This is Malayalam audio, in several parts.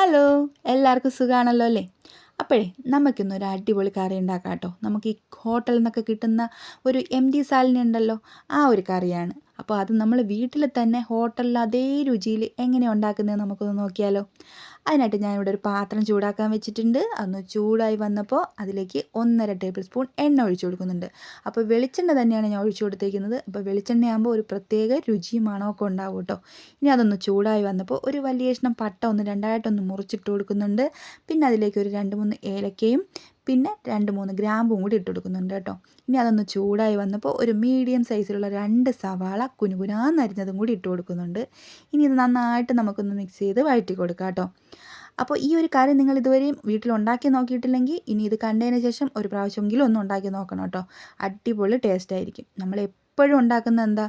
ഹലോ എല്ലാവർക്കും സുഖമാണല്ലോ അല്ലേ? അപ്പോഴേ നമുക്കിന്നൊരു അടിപൊളി കറി ഉണ്ടാക്കാം കേട്ടോ. നമുക്ക് ഈ ഹോട്ടലിൽ നിന്നൊക്കെ കിട്ടുന്ന ഒരു എം ഡി സാലിന് ഉണ്ടല്ലോ ആ ഒരു കറിയാണ്. അപ്പോൾ അത് നമ്മൾ വീട്ടിൽ തന്നെ ഹോട്ടലിൽ അതേ രുചിയിൽ എങ്ങനെ ഉണ്ടാക്കുന്നത് നമുക്കൊന്ന് നോക്കിയാലോ. അതിനായിട്ട് ഞാനിവിടെ ഒരു പാത്രം ചൂടാക്കാൻ വെച്ചിട്ടുണ്ട്. അന്ന് ചൂടായി വന്നപ്പോൾ അതിലേക്ക് ഒന്നര ടേബിൾ സ്പൂൺ എണ്ണ ഒഴിച്ചു കൊടുക്കുന്നുണ്ട്. അപ്പോൾ വെളിച്ചെണ്ണ തന്നെയാണ് ഞാൻ ഒഴിച്ചു കൊടുത്തേക്കുന്നത്. അപ്പോൾ വെളിച്ചെണ്ണയാകുമ്പോൾ ഒരു പ്രത്യേക രുചിയും മണമൊക്കെ ഉണ്ടാവും കേട്ടോ. ഇനി അതൊന്ന് ചൂടായി വന്നപ്പോൾ ഒരു വലിയ കഷ്ണം പട്ട ഒന്ന് രണ്ടായിട്ടൊന്ന് മുറിച്ചിട്ട് കൊടുക്കുന്നുണ്ട്. പിന്നെ അതിലേക്ക് ഒരു രണ്ട് മൂന്ന് ഏലക്കയും പിന്നെ രണ്ട് മൂന്ന് ഗ്രാമ്പും കൂടി ഇട്ട് കൊടുക്കുന്നുണ്ട് കേട്ടോ. ഇനി അതൊന്ന് ചൂടായി വന്നപ്പോൾ ഒരു മീഡിയം സൈസിലുള്ള രണ്ട് സവാള കുനുകുനാന്നരിഞ്ഞതും കൂടി ഇട്ട് കൊടുക്കുന്നുണ്ട്. ഇനി ഇത് നന്നായിട്ട് നമുക്കൊന്ന് മിക്സ് ചെയ്ത് വഴറ്റി കൊടുക്കാം കേട്ടോ. അപ്പോൾ ഈ ഒരു കറി നിങ്ങൾ ഇതുവരെയും വീട്ടിൽ ഉണ്ടാക്കി നോക്കിയിട്ടില്ലെങ്കിൽ ഇനി ഇത് കണ്ടതിന് ശേഷം ഒരു പ്രാവശ്യമെങ്കിലും ഒന്ന് ഉണ്ടാക്കി നോക്കണം കേട്ടോ. അടിപൊളി ടേസ്റ്റ് ആയിരിക്കും. നമ്മൾ എപ്പോഴും ഉണ്ടാക്കുന്ന എന്താ?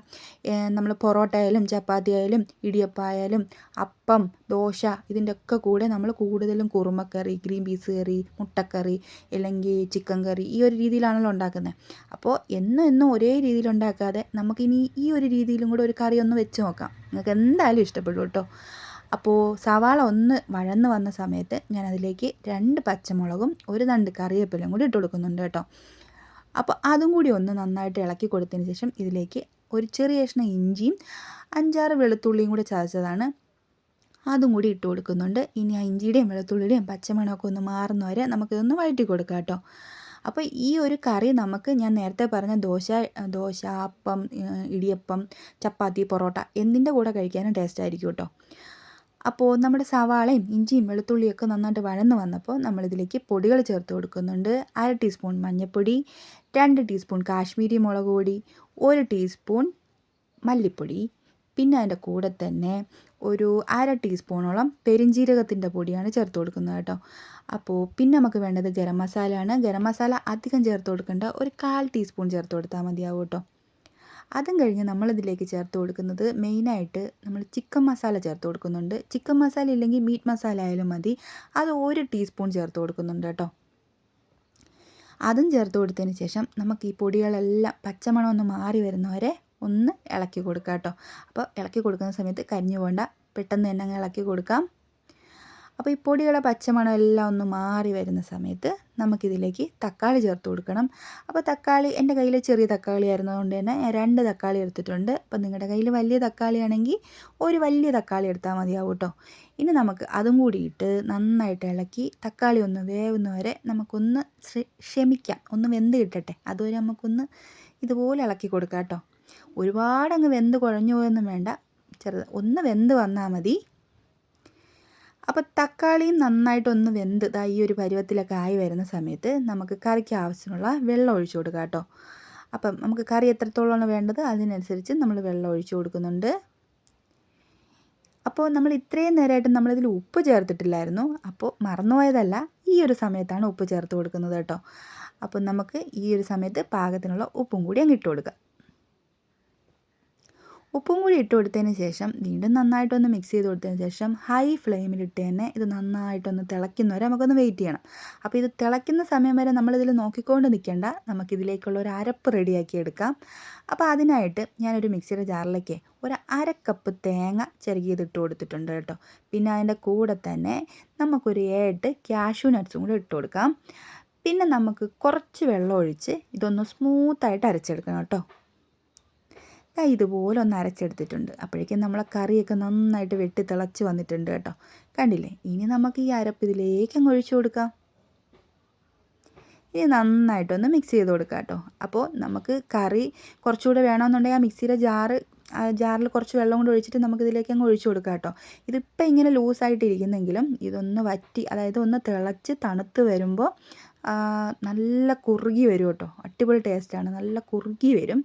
നമ്മൾ പൊറോട്ട ആയാലും ചപ്പാത്തി ആയാലും ഇടിയപ്പായാലും അപ്പം ദോശ ഇതിന്റെ ഒക്കെ കൂടെ നമ്മൾ കൂടുതലും കുറുമക്കറി ഗ്രീൻ പീസ് കറി മുട്ടക്കറി അല്ലെങ്കിൽ ചിക്കൻ കറി ഈ ഒരു രീതിയിലാണല്ലോ ഉണ്ടാക്കുന്നത്. അപ്പോൾ എന്നും എന്നും ഒരേ രീതിയിൽ ഉണ്ടാക്കാതെ നമുക്കിനി ഈ ഒരു രീതിയിലും കൂടെ ഒരു കറി ഒന്ന് വെച്ച് നോക്കാം. നിങ്ങൾക്ക് എന്തായാലും ഇഷ്ടപ്പെടും കേട്ടോ. അപ്പോൾ സവാള ഒന്ന് വഴന്ന് വന്ന സമയത്ത് ഞാൻ അതിലേക്ക് രണ്ട് പച്ചമുളകും ഒരു തണ്ട് കറിവേപ്പിലയും കൂടി ഇട്ട് കൊടുക്കുന്നുണ്ട് കേട്ടോ. അപ്പോൾ അതും കൂടി ഒന്ന് നന്നായിട്ട് ഇളക്കി കൊടുത്തതിന് ശേഷം ഇതിലേക്ക് ഒരു ചെറിയ കഷ്ണം ഇഞ്ചിയും അഞ്ചാറ് വെളുത്തുള്ളിയും കൂടി ചതച്ചതാണ്. അതും കൂടി ഇട്ട് കൊടുക്കുന്നുണ്ട്. ഇനി ആ ഇഞ്ചിയുടെയും വെളുത്തുള്ളിയുടെയും പച്ചമണമൊക്കെ ഒന്ന് മാറുന്ന വരെ നമുക്കിതൊന്ന് വഴറ്റി കൊടുക്കാം കേട്ടോ. അപ്പോൾ ഈ ഒരു കറി നമുക്ക് ഞാൻ നേരത്തെ പറഞ്ഞ ദോശ ദോശ അപ്പം ഇടിയപ്പം ചപ്പാത്തി പൊറോട്ട എന്തിന്റെ കൂടെ കഴിക്കാനും ടേസ്റ്റ് ആയിരിക്കും കേട്ടോ. അപ്പോൾ നമ്മുടെ സവാളയും ഇഞ്ചിയും വെളുത്തുള്ളിയൊക്കെ നന്നായിട്ട് വഴന്ന് വന്നപ്പോൾ നമ്മളിതിലേക്ക് പൊടികൾ ചേർത്ത് കൊടുക്കുന്നുണ്ട്. അര ടീസ്പൂൺ മഞ്ഞൾപ്പൊടി രണ്ട് ടീസ്പൂൺ കാശ്മീരി മുളക് പൊടി ഒരു ടീസ്പൂൺ മല്ലിപ്പൊടി. പിന്നെ അതിന്റെ കൂടെ തന്നെ ഒരു അര ടീസ്പൂണോളം പെരിഞ്ജീരകത്തിന്റെ പൊടിയാണ് ചേർത്ത് കൊടുക്കുന്നത് കേട്ടോ. അപ്പോൾ പിന്നെ നമുക്ക് വേണ്ടത് ഗരം മസാലയാണ്. ഗരം മസാല അധികം ചേർത്ത് കൊടുക്കേണ്ട ഒരു കാൽ ടീസ്പൂൺ ചേർത്ത് കൊടുത്താൽ മതിയാവും കേട്ടോ. അതും കഴിഞ്ഞ് നമ്മളിതിലേക്ക് ചേർത്ത് കൊടുക്കുന്നത് മെയിനായിട്ട് നമ്മൾ ചിക്കൻ മസാല ചേർത്ത് കൊടുക്കുന്നുണ്ട്. ചിക്കൻ മസാല ഇല്ലെങ്കിൽ മീറ്റ് മസാല ആയാലും മതി. അത് ഒരു ടീസ്പൂൺ ചേർത്ത് കൊടുക്കുന്നുണ്ട് കേട്ടോ. അതും ചേർത്ത് കൊടുത്തതിന് ശേഷം നമുക്ക് ഈ പൊടികളെല്ലാം പച്ചമണം ഒന്ന് മാറി വരുന്നവരെ ഒന്ന് ഇളക്കി കൊടുക്കാം കേട്ടോ. അപ്പോൾ ഇളക്കി കൊടുക്കുന്ന സമയത്ത് കരിഞ്ഞു പോകണ്ട. പെട്ടെന്ന് തന്നെ അങ്ങ് ഇളക്കി കൊടുക്കാം. അപ്പോൾ ഈ പൊടികളെ പച്ചമണം എല്ലാം ഒന്ന് മാറി വരുന്ന സമയത്ത് നമുക്കിതിലേക്ക് തക്കാളി ചേർത്ത് കൊടുക്കണം. അപ്പോൾ തക്കാളി എന്റെ കയ്യിൽ ചെറിയ തക്കാളി ആയിരുന്നതുകൊണ്ട് തന്നെ രണ്ട് തക്കാളി എടുത്തിട്ടുണ്ട്. അപ്പോൾ നിങ്ങളുടെ കയ്യിൽ വലിയ തക്കാളി ആണെങ്കിൽ ഒരു വലിയ തക്കാളി എടുത്താൽ മതിയാവും കേട്ടോ ഇനി നമുക്ക് അതും കൂടി ഇട്ട് നന്നായിട്ട് ഇളക്കി തക്കാളി ഒന്ന് വേവുന്ന വരെ നമുക്കൊന്ന് ക്ഷമിക്കാം. ഒന്ന് വെന്ത് കിട്ടട്ടെ. അതുവരെ നമുക്കൊന്ന് ഇതുപോലെ ഇളക്കി കൊടുക്കാം കേട്ടോ ഒരുപാടങ്ങ് വെന്ത് കുഴഞ്ഞു പോയൊന്നും വേണ്ട. ചെറുത് ഒന്ന് വെന്ത് വന്നാൽ മതി. അപ്പോൾ തക്കാളിയും നന്നായിട്ടൊന്ന് വെന്ത് ദാ ഈ ഒരു പരുവത്തിലൊക്കെ ആയി വരുന്ന സമയത്ത് നമുക്ക് കറിക്ക് ആവശ്യമുള്ള വെള്ളം ഒഴിച്ചു കൊടുക്കാം കേട്ടോ. അപ്പം നമുക്ക് കറി എത്രത്തോളമാണ് വേണ്ടത്? അതിനനുസരിച്ച് നമ്മൾ വെള്ളം ഒഴിച്ചു കൊടുക്കുന്നുണ്ട്. അപ്പോൾ നമ്മൾ ഇത്രയും നേരമായിട്ട് നമ്മളിതിൽ ഉപ്പ് ചേർത്തിട്ടില്ലായിരുന്നു. അപ്പോൾ മറന്നുപോയതല്ല ഈ ഒരു സമയത്താണ് ഉപ്പ് ചേർത്ത് കൊടുക്കുന്നത് കേട്ടോ. അപ്പം നമുക്ക് ഈ ഒരു സമയത്ത് പാകത്തിനുള്ള ഉപ്പും കൂടി അങ്ങ് ഇട്ട് കൊടുക്കാം. ഉപ്പും കൂടി ഇട്ട് കൊടുത്തതിന് ശേഷം വീണ്ടും നന്നായിട്ടൊന്ന് മിക്സ് ചെയ്ത് കൊടുത്തതിന് ശേഷം ഹൈ ഫ്ലെയിമിലിട്ട് തന്നെ ഇത് നന്നായിട്ടൊന്ന് തിളയ്ക്കുന്നവരെ നമുക്കൊന്ന് വെയിറ്റ് ചെയ്യണം. അപ്പോൾ ഇത് തിളയ്ക്കുന്ന സമയം വരെ നമ്മളിതിൽ നോക്കിക്കൊണ്ട് നിൽക്കേണ്ട. നമുക്കിതിലേക്കുള്ള ഒരു അരപ്പ് റെഡിയാക്കി എടുക്കാം. അപ്പോൾ അതിനായിട്ട് ഞാനൊരു മിക്സിയുടെ ജാറിലേക്ക് ഒരു അര കപ്പ് തേങ്ങ ചെറുകിയത് കൊടുത്തിട്ടുണ്ട് കേട്ടോ. പിന്നെ അതിന്റെ കൂടെ തന്നെ നമുക്കൊരു ഏട്ട് ക്യാഷ്യൂ നട്ട്സും കൂടി ഇട്ട് കൊടുക്കാം. പിന്നെ നമുക്ക് കുറച്ച് വെള്ളം ഒഴിച്ച് ഇതൊന്ന് സ്മൂത്തായിട്ട് അരച്ചെടുക്കണം കേട്ടോ. ഇതുപോലെ ഒന്ന് അരച്ചെടുത്തിട്ടുണ്ട്. അപ്പോഴേക്കും നമ്മളെ കറിയൊക്കെ നന്നായിട്ട് വെട്ടി തിളച്ച് വന്നിട്ടുണ്ട് കേട്ടോ. കണ്ടില്ലേ? ഇനി നമുക്ക് ഈ അരപ്പ് ഇതിലേക്ക് അങ്ങ് ഒഴിച്ചു കൊടുക്കാം. ഇനി നന്നായിട്ടൊന്ന് മിക്സ് ചെയ്ത് കൊടുക്കാം കേട്ടോ. അപ്പോൾ നമുക്ക് കറി കുറച്ചുകൂടെ വേണമെന്നുണ്ടെങ്കിൽ ആ മിക്സിയുടെ ജാറ് ജാറിൽ കുറച്ച് വെള്ളം കൊണ്ട് ഒഴിച്ചിട്ട് നമുക്ക് ഇതിലേക്ക് അങ്ങ് ഒഴിച്ചു കൊടുക്കാം കേട്ടോ. ഇതിപ്പോൾ ഇങ്ങനെ ലൂസായിട്ടിരിക്കുന്നെങ്കിലും ഇതൊന്ന് വറ്റി അതായത് ഒന്ന് തിളച്ച് തണുത്ത് വരുമ്പോൾ നല്ല കുറുകി വരും കേട്ടോ. അടിപൊളി ടേസ്റ്റാണ് നല്ല കുറുകി വരും.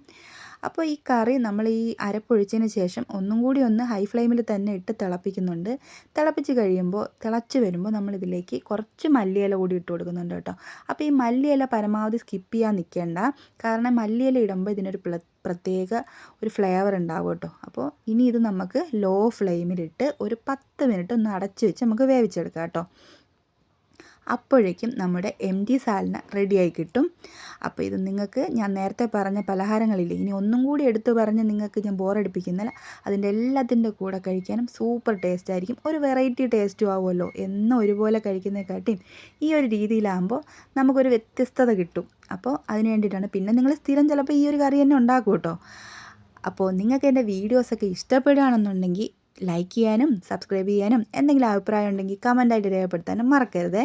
അപ്പോൾ ഈ കറി നമ്മൾ ഈ അരപ്പൊഴിച്ചതിന് ശേഷം ഒന്നും കൂടി ഒന്ന് ഹൈ ഫ്ലെയിമിൽ തന്നെ ഇട്ട് തിളപ്പിക്കുന്നുണ്ട്. തിളപ്പിച്ച് കഴിയുമ്പോൾ തിളച്ച് വരുമ്പോൾ നമ്മളിതിലേക്ക് കുറച്ച് മല്ലിയില കൂടി ഇട്ട് കൊടുക്കുന്നുണ്ട് കേട്ടോ. അപ്പോൾ ഈ മല്ലിയില പരമാവധി സ്കിപ്പ് ചെയ്യാൻ നിൽക്കേണ്ട. കാരണം മല്ലിയില ഇടുമ്പോൾ ഇതിനൊരു പ്രത്യേക ഒരു ഫ്ലേവർ ഉണ്ടാവും കേട്ടോ. അപ്പോൾ ഇനി ഇത് നമുക്ക് ലോ ഫ്ലെയിമിലിട്ട് ഒരു പത്ത് മിനിറ്റ് ഒന്ന് അടച്ച് വെച്ച് നമുക്ക് വേവിച്ചെടുക്കാം കേട്ടോ. അപ്പോഴേക്കും നമ്മുടെ എം ടി സാലന റെഡിയായി കിട്ടും. അപ്പോൾ ഇത് നിങ്ങൾക്ക് ഞാൻ നേരത്തെ പറഞ്ഞ പലഹാരങ്ങളില്ലേ ഇനി ഒന്നും കൂടി എടുത്തു പറഞ്ഞ് നിങ്ങൾക്ക് ഞാൻ ബോറടിപ്പിക്കുന്നില്ല അതിന്റെ എല്ലാത്തിന്റെ കൂടെ കഴിക്കാനും സൂപ്പർ ടേസ്റ്റ് ആയിരിക്കും. ഒരു വെറൈറ്റി ടേസ്റ്റും ആവുമല്ലോ. എന്നും ഒരുപോലെ കഴിക്കുന്നതിനെക്കാട്ടിയും ഈ ഒരു രീതിയിലാകുമ്പോൾ നമുക്കൊരു വ്യത്യസ്തത കിട്ടും. അപ്പോൾ അതിന് വേണ്ടിയിട്ടാണ് പിന്നെ നിങ്ങൾ സ്ഥിരം ചിലപ്പോൾ ഈ ഒരു കറി തന്നെ ഉണ്ടാക്കും കേട്ടോ. അപ്പോൾ നിങ്ങൾക്ക് എന്റെ വീഡിയോസൊക്കെ ഇഷ്ടപ്പെടുകയാണെന്നുണ്ടെങ്കിൽ ലൈക്ക് ചെയ്യാനും സബ്സ്ക്രൈബ് ചെയ്യാനും എന്തെങ്കിലും അഭിപ്രായം ഉണ്ടെങ്കിൽ കമന്റായിട്ട് രേഖപ്പെടുത്താനും മറക്കരുതേ.